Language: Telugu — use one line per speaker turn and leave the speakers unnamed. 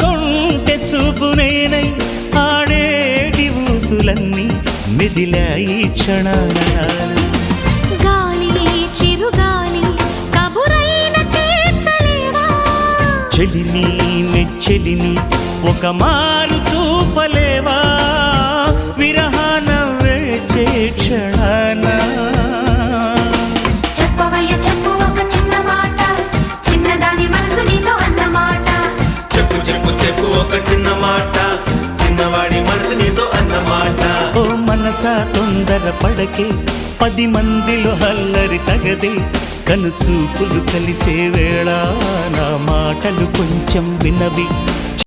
కొంటె చూపు నేనై ఆడేటి ఊసులన్నీ మెదిలాయి
చేర్చలేవా?
చెలిని నెచ్చెలిని ఒక మారు చూపలేవా? విరహాన వేచే క్షణాన
చిన్నవాడి మనసు నీతో అన్నమాట.
ఓ మనసా తొందర పడకే పది మందిలో హల్లరి తగదే కను చూపులు కలిసే వేళ నా మాటలు కొంచెం వినవి.